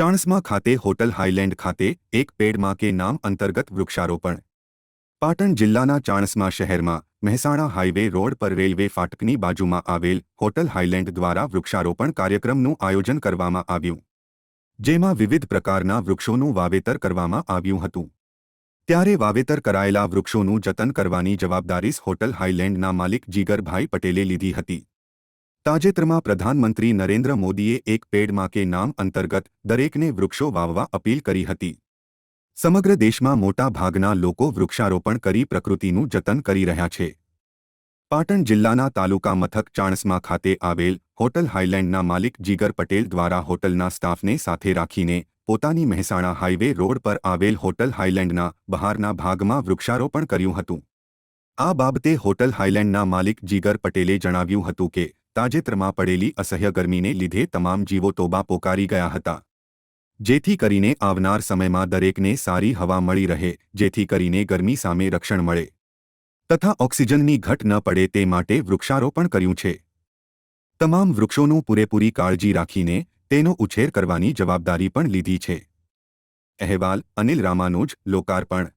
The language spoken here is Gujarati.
ચાણસ્મા ખાતે હોટલ હાઇલેન્ડ ખાતે એક પેડમાં કે નામ અંતર્ગત વૃક્ષારોપણ. પાટણ જિલ્લાના ચાણસ્મા શહેરમાં મહેસાણા હાઇવે રોડ પર રેલવે ફાટકની બાજુમાં આવેલ હોટલ હાઇલેન્ડ દ્વારા વૃક્ષારોપણ કાર્યક્રમનું આયોજન કરવામાં આવ્યું. જેમાં વિવિધ પ્રકારના વૃક્ષોનું વાવેતર કરવામાં આવ્યું હતું. ત્યારે વાવેતર કરાયેલા વૃક્ષોનું જતન કરવાની જવાબદારી હોટલ હાઇલેન્ડના માલિક જીગરભાઈ પટેલે લીધી હતી. તાજેતરમાં પ્રધાનમંત્રી નરેન્દ્ર મોદીએ એક પેડમાં કે નામ અંતર્ગત દરેકને વૃક્ષો વાવવા અપીલ કરી હતી. સમગ્ર દેશમાં મોટા ભાગના લોકો વૃક્ષારોપણ કરી પ્રકૃતિનું જતન કરી રહ્યા છે. પાટણ જિલ્લાના તાલુકા મથક ચાણસ્મા ખાતે આવેલ હોટલ હાઇલેન્ડના માલિક જીગર પટેલ દ્વારા હોટલના સ્ટાફને સાથે રાખીને પોતાની મહેસાણા હાઇવે રોડ પર આવેલ હોટલ હાઇલેન્ડના બહારના ભાગમાં વૃક્ષારોપણ કર્યું હતું. આ બાબતે હોટલ હાઇલેન્ડના માલિક જીગર પટેલે જણાવ્યું હતું કે તાજેતરમાં પડેલી અસહ્ય ગરમીને લીધે તમામ જીવો તોબા પોકારી ગયા હતા. જેથી કરીને આવનાર સમયમાં દરેકને સારી હવા મળી રહે, જેથી કરીને ગરમી સામે રક્ષણ મળે. તથા ઓક્સિજનની ઘટ ન પડે તે માટે વૃક્ષારોપણ કર્યું છે. તમામ વૃક્ષોનું પૂરેપૂરી કાળજી રાખીને તેનો ઉછેર કરવાની જવાબદારી પણ લીધી છે. અહેવાલ અનિલ રામાનુજ, લોકાર્પણ.